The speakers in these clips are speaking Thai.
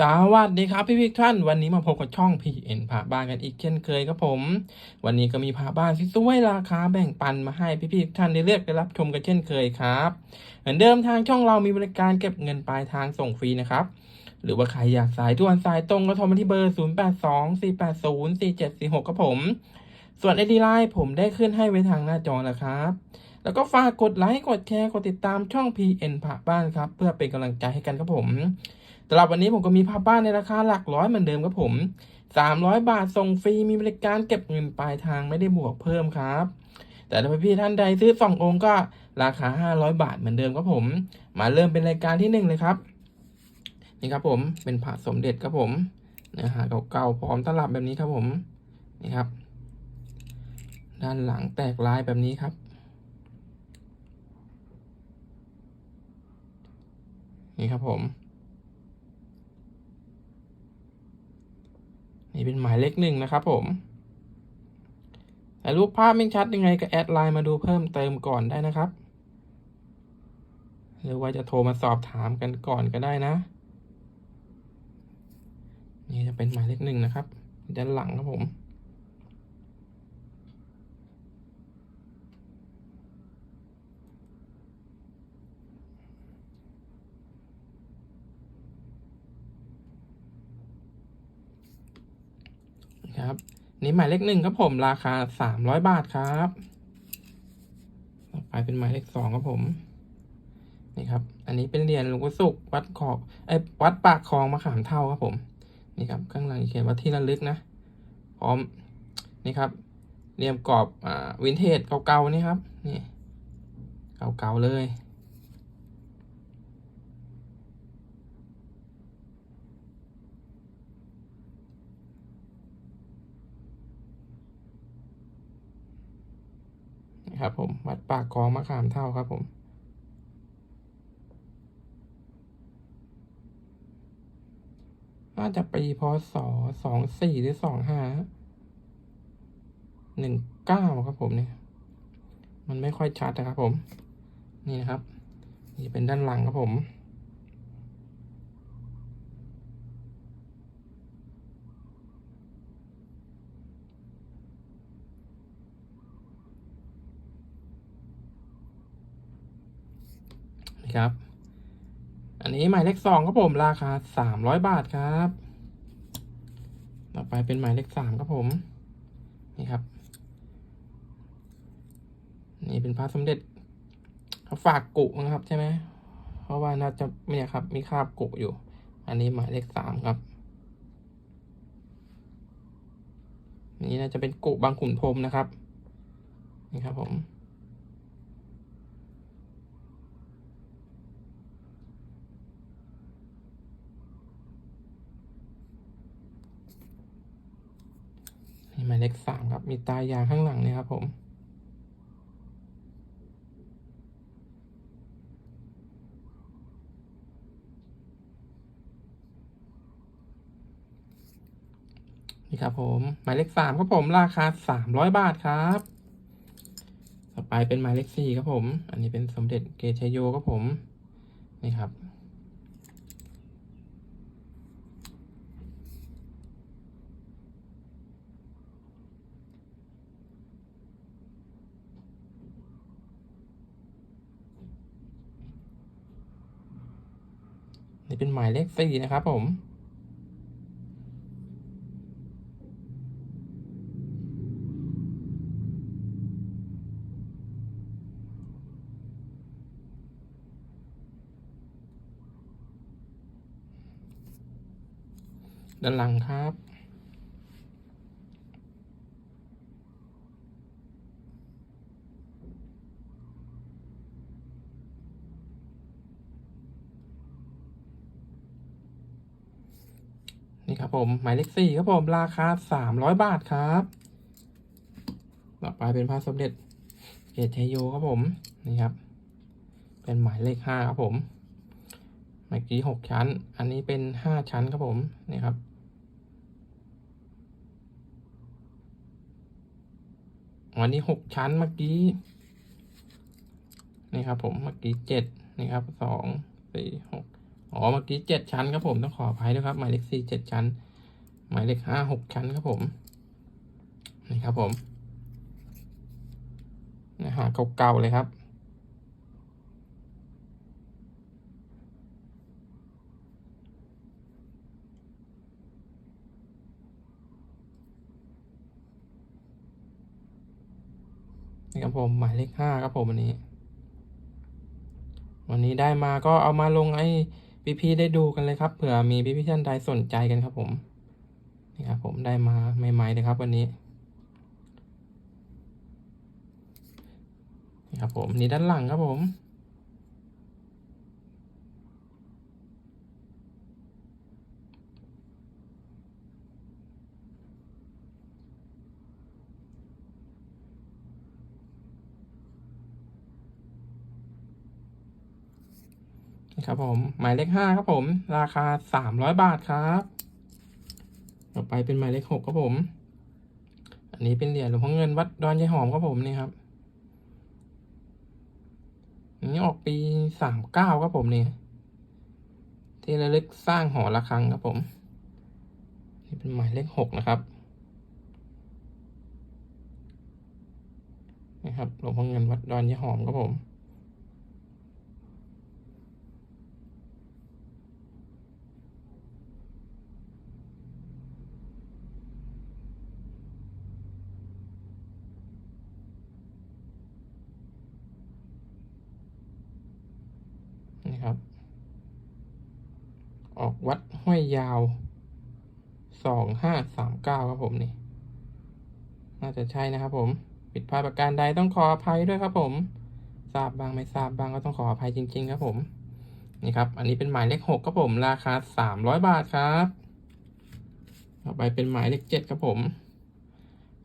สวัสดีครับพี่พี่ท่าน วันนี้มาพบกับช่อง PN พาบ้านกันอีกเช่นเคยครับผม วันนี้ก็มีพาบ้านที่สวยราคาแบ่งปันมาให้พี่พี่ท่านได้เลือกได้รับชมกันเช่นเคยครับเหมือนเดิมทางช่องเรามีบริการเก็บเงินปลายทางส่งฟรีนะครับ หรือว่าใครอยากสายด่วนสายตรงก็โทรมาที่เบอร์ 0 8 2 4 8 0 4 7 4 6ครับผม ส่วนไอดีไลน์ผมได้ขึ้นให้ไว้ทางหน้าจอแล้วครับแล้วก็ฝากกดไลค์ กดแชร์ กดติดตามช่อง PN ผาบ้านครับ เพื่อเป็นกำลังใจให้กันครับผม สำหรับวันนี้ผมก็มีผ้าบ้านในราคาหลักร้อยเหมือนเดิมครับผม 300 บาทส่งฟรีมีบริการเก็บเงินปลายทางไม่ได้บวกเพิ่มครับ แต่ถ้าพี่ๆท่านใดซื้อสององค์ก็ราคา 500 บาทเหมือนเดิมครับผม มาเริ่มเป็นรายการที่หนึ่งเลยครับ นี่ครับผมเป็นพระสมเด็จครับผมเนื้อหาเก่าๆพร้อมตลับแบบนี้ครับผม นี่ครับ ด้านหลังแตกลายแบบนี้ครับนี่ครับผม เป็นหมายเลขหนึ่งนะครับผมแต่รูปภาพไม่ชัดยังไงก็แอดไลน์มาดูเพิ่มเติมก่อนได้นะครับ หรือว่าจะโทรมาสอบถามกันก่อนก็ได้นะ นี่จะเป็นหมายเลขหนึ่งนะครับด้านหลังครับผม ครับ นี่หมายเลขหนึ่งครับผมราคาสามร้อยบาทครับ ต่อไปเป็นหมายเลขสองครับผม นี่ครับ อันนี้เป็นเหรียญหลวงปู่สุขวัดขอบไอ้วัดปากคลองมะขามเท่าครับผม นี่ครับข้างหลังเขียนว่าที่ระลึกนะพร้อมนี่ครับเหลี่ยมกรอบอ่าวินเทจเก่าๆนี่ครับนี่เก่าๆเลย ครับผม วัดปากคลองมะขามเท่าครับผมน่าจะปีพศสองสี่หรือสองห้าหนึ่งเก้าครับผมเนี่ย มันไม่ค่อยชัดนะครับผม นี่นะครับ นี่เป็นด้านหลังครับผม นี่ ครับ อันนี้หมายเลขสองครับผมราคาสามร้อยบาทครับ ต่อไปเป็นหมายเลขสามครับผม นี่ครับ นี่เป็นพระสมเด็จเขาฝากกุนะครับใช่ไหม เพราะว่าน่าจะเนี่ยครับ มีคราบกุอยู่ อันนี้หมายเลขสามครับนนี้น่าจะเป็นกุบางขุนพรมนะครับ นี่ครับผม หมายเลขสามครับ มีตายางข้างหลังเนี่ยครับผมนี่ครับผมหมายเลขสามครับผมราคาสามร้อยบาทครับ ต่อไปเป็นหมายเลขสี่ครับผม อันนี้เป็นสมเด็จเกชโยครับผม นี่ครับ จะเป็นหมายเลขสี่นะครับผม ด้านหลังครับ นี่ครับผมหมายเลขสี่ครับผมราคาสามร้อยบาทครับต่อไปเป็นพระสมเด็จเกตชัยโยครับผมนี่ครับ เป็นหมายเลขห้าครับผมเมื่อกี้หกชั้น อันนี้เป็นห้าชั้นครับผมนี่ครับวันนี้หกชั้นเมื่อกี้นี่ครับผมเมื่อกี้เจ็ดนี่ครับสองสี่หก อ๋อเมื่อกี้เจ็ดชั้นครับผมต้องขออภัยด้วยครับ หมายเลขสี่เจ็ดชั้น หมายเลขห้าหกชั้นครับผมนี่ครับผมนะฮะเก่าๆเลยครับนี่ครับผมหมายเลขห้าครับผมวันนี้ วันนี้ได้มาก็เอามาลงไอ้ พี่ๆได้ดูกันเลยครับเผื่อมีพี่ๆท่านใดสนใจกันครับผมนี่ครับผมได้มาใหม่ๆเลยครับวันนี้นี่ครับผมนี่ด้านหลังครับผม ครับผม หมายเลขห้าครับผม ราคาสามร้อยบาทครับ ต่อไปเป็นหมายเลขหกครับผม อันนี้เป็นเหรียญหลวงพ่อเงินวัดดอนยายหอมครับผมนี่ครับอันนี้ออกปีสามเก้าครับผมนี่ที่ระลึกสร้างหอระฆังครับผม นี่เป็นหมายเลขหกนะครับนี่ครับหลวงพ่อเงินวัดดอนยายหอมครับผม ครับ ออกวัดห้วยยาวสองห้าสามเก้าครับผมนี่ น่าจะใช่นะครับผม ผิดพลาดประการใดต้องขออภัยด้วยครับผม ทราบบ้างไม่ทราบบ้างก็ต้องขออภัยจริง ๆ ครับผม นี่ครับ อันนี้เป็นหมายเลขหกครับผม ราคาสามร้อยบาทครับ ต่อไปเป็นหมายเลขเจ็ดครับผม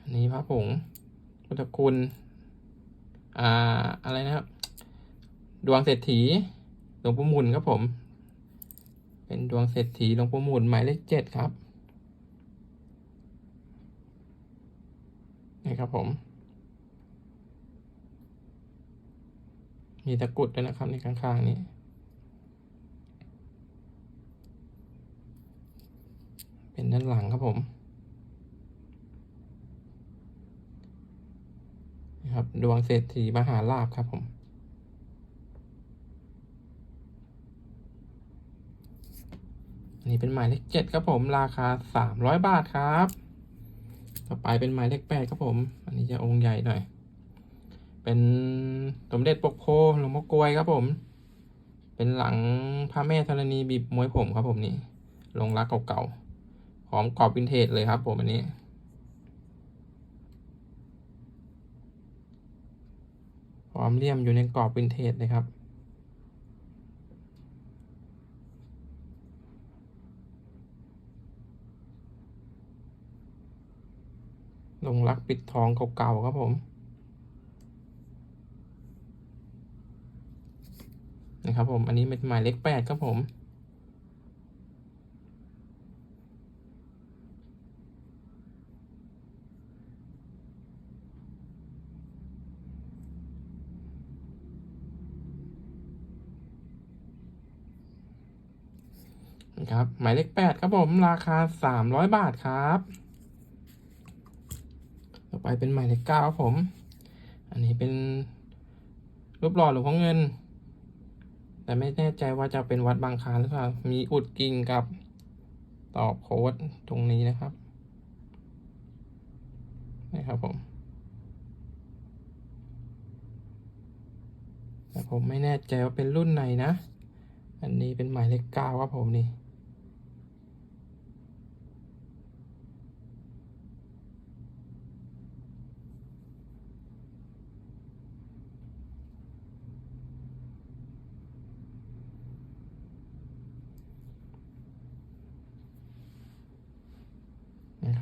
อันนี้พระผงพุทธคุณ อ่า อะไรนะครับ ดวงเศรษฐี หลวงปู่หมุนครับผม เป็นดวงเศรษฐีหลวงปู่หมุนหมายเลขเจ็ดครับนี่ครับผม มีตะกุดด้วยนะครับในข้างๆนี้เป็นด้านหลังครับผมนี่ครับดวงเศรษฐีมหาลาภครับผม นนี้เป็นหมายเลขเจ็ดครับผมราคาสามร้อยบาทครับ ต่อไปเป็นหมายเลขแปดครับผม อันนี้จะองค์ใหญ่หน่อย เป็นสมเด็จปกโพหลวงพ่อกลวยครับผม เป็นหลังพระแม่ธรณีบีบมวยผมครับผมนี่ลงรักเก่าๆหอมกรอบวินเทจเลยครับผมอันนี้หอมเลี่ยมอยู่ในกรอบวินเทจเลยครับ ลงรักปิดทองเก่าๆครับผมนะครับผม อันนี้เป็นหมายเลขแปดครับผม นะครับ หมายเลขแปดครับผม ราคาสามร้อยบาทครับ ต่อไปเป็นหมายเลขเก้าครับผม อันนี้เป็นรูปหล่อหลวงพ่อเงิน แต่ไม่แน่ใจว่าจะเป็นวัดบางคลานหรือเปล่า มีอุดกิ่งกับตอบโค้ดตรงนี้นะครับ นะครับผม แต่ผมไม่แน่ใจว่าเป็นรุ่นไหนนะ อันนี้เป็นหมายเลขเก้าครับผมนี่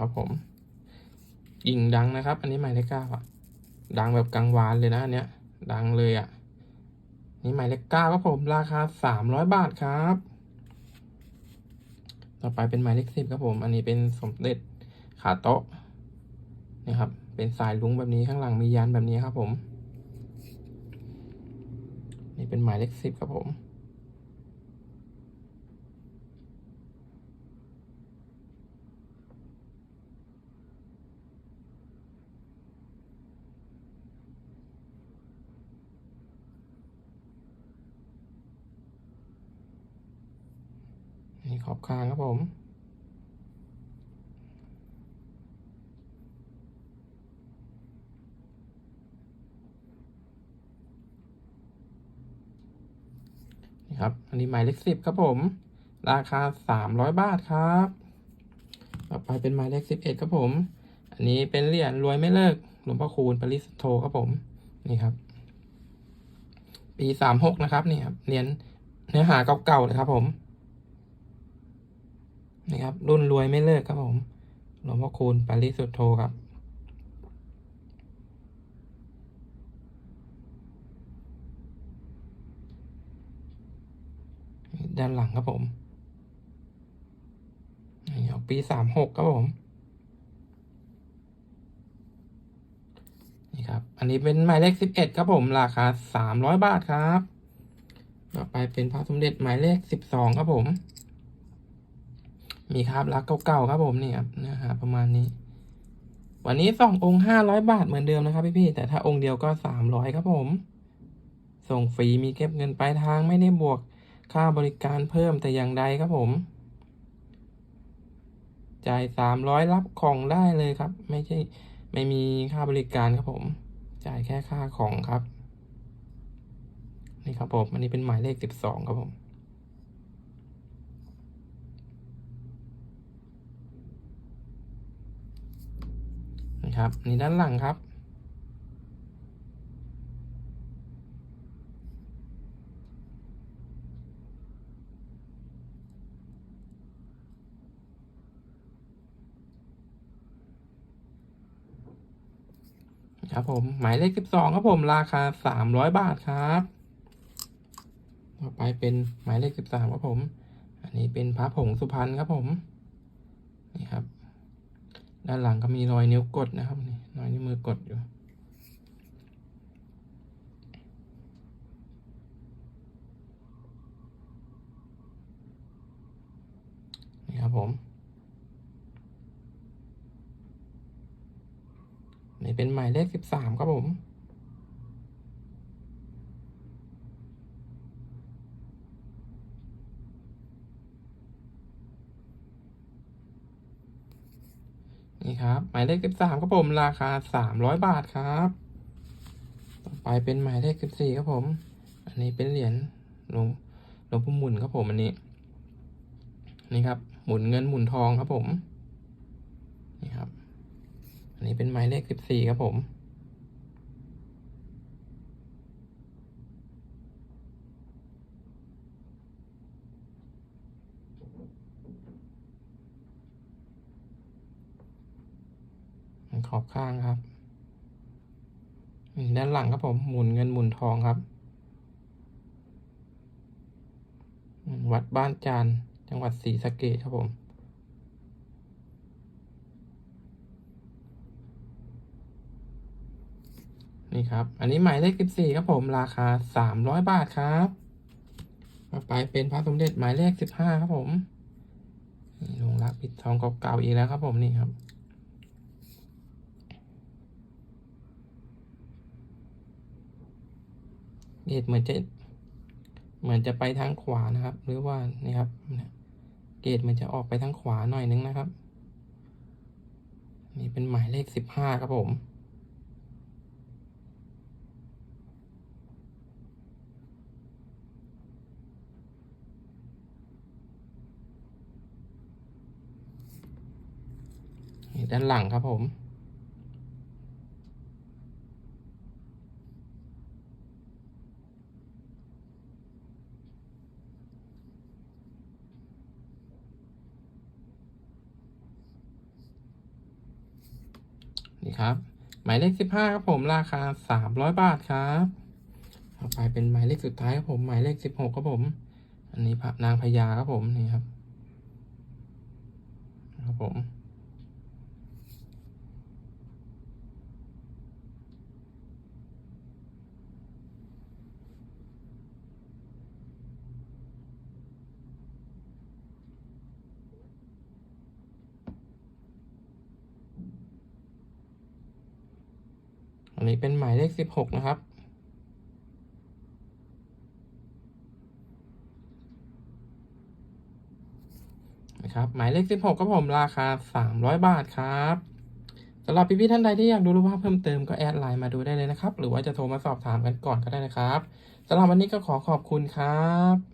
นะครับผม ยิงดังนะครับ อันนี้หมายเลขเก้าอะ ดังแบบกลางวานเลยนะอันเนี้ย ดังเลยอะ นี่หมายเลขเก้าครับผม ราคาสามร้อยบาทครับ ต่อไปเป็นหมายเลขสิบครับผม อันนี้เป็นสมเด็จขาโต๊ะนี่ครับ เป็นสายลุงแบบนี้ข้างหลังมียันแบบนี้ครับผม นี่เป็นหมายเลขสิบครับผม นี่ขอบข้างครับผม นี่ครับ อันนี้หมายเลขสิบครับผม ราคาสามร้อยบาทครับ ต่อไปเป็นหมายเลขสิบเอ็ดครับผม อันนี้เป็นเหรียญรวยไม่เลิกหลวงพ่อคูณปริสุทครับผม นี่ครับ ปีสามหกนะครับนี่ครับ เหรียญเนื้อหาเก่าๆเลยครับผม นี่ครับรุ่นรวยไม่เลิกครับผมหลวงพ่อคูณปริสุทธโธครับด้านหลังครับผมนี่ครับปีสามหกครับผม นี่ครับ อันนี้เป็นหมายเลขสิบเอ็ดครับผม ราคาสามร้อยบาทครับ ต่อไปเป็นพระสมเด็จหมายเลขสิบสองครับผม มีครับรักเก่าๆครับผมนี่ครับเนื้อหาประมาณนี้ วันนี้สององค์ห้าร้อยบาทเหมือนเดิมนะครับพี่ๆแต่ถ้าองค์เดียวก็สามร้อยครับผม ส่งฟรีมีเก็บเงินปลายทางไม่ได้บวกค่าบริการเพิ่มแต่อย่างใดครับผมจ่ายสามร้อยรับของได้เลยครับ ไม่ใช่ไม่มีค่าบริการครับผม จ่ายแค่ค่าของครับ นี่ครับผม อันนี้เป็นหมายเลขสิบสองครับผม ครับนี่ด้านหลังครับ ครับผม หมายเลขสิบสองครับผมราคาสามร้อยบาทครับต่อไปเป็นหมายเลขสิบสามครับผม อันนี้เป็นพระผงสุพรรณครับผม นี่ครับ ด้านหลังก็มีรอยนิ้วกดนะครับนี่รอยนิ้วมือกดอยู่ นี่ครับผม นี่เป็นหมายเลขสิบสามครับผม นี่ครับ หมายเลขสิบสามครับผมราคาสามร้อยบาทครับ ต่อไปเป็นหมายเลขสิบสี่ครับผม อันนี้เป็นเหรียญหลวงหลวงพ่อหมุนครับผมอันนี้ นี่ครับ หมุนเงินหมุนทองครับผม นี่ครับ อันนี้เป็นหมายเลขสิบสี่ครับผม ขอบข้างครับ ด้านหลังครับผมหมุนเงินหมุนทองครับ วัดบ้านจานจังหวัดศรีสะเกษครับผมนี่ครับ อันนี้หมายเลขสิบสี่ครับผม ราคาสามร้อยบาทครับ ต่อไปเป็นพระสมเด็จหมายเลขสิบห้าครับผม นี่ลงรักปิดทองเก่าๆอีกแล้วครับผมนี่ครับ เกรดเหมือนจะเหมือนจะไปทางขวานะครับ หรือว่านี่ครับเนี่ยเกรดมันจะออกไปทางขวาหน่อยนึงนะครับ นี่เป็นหมายเลขสิบห้าครับผม ด้านหลังครับผม นี่ครับ หมายเลขสิบห้าครับผมราคาสามร้อยบาทครับต่อไปเป็นหมายเลขสุดท้ายครับผมหมายเลขสิบหกครับผม อันนี้พระนางพญาครับผมนี่ครับครับผม อันนี้เป็นหมายเลขสิบหกนะครับ นะครับ หมายเลข16ครับผมราคา300บาทครับสำหรับพี่ๆท่านใดที่อยากดูรูปภาพเพิ่มเติมก็แอดไลน์มาดูได้เลยนะครับ หรือว่าจะโทรมาสอบถามกันก่อนก็ได้นะครับสำหรับวันนี้ก็ขอขอบคุณครับ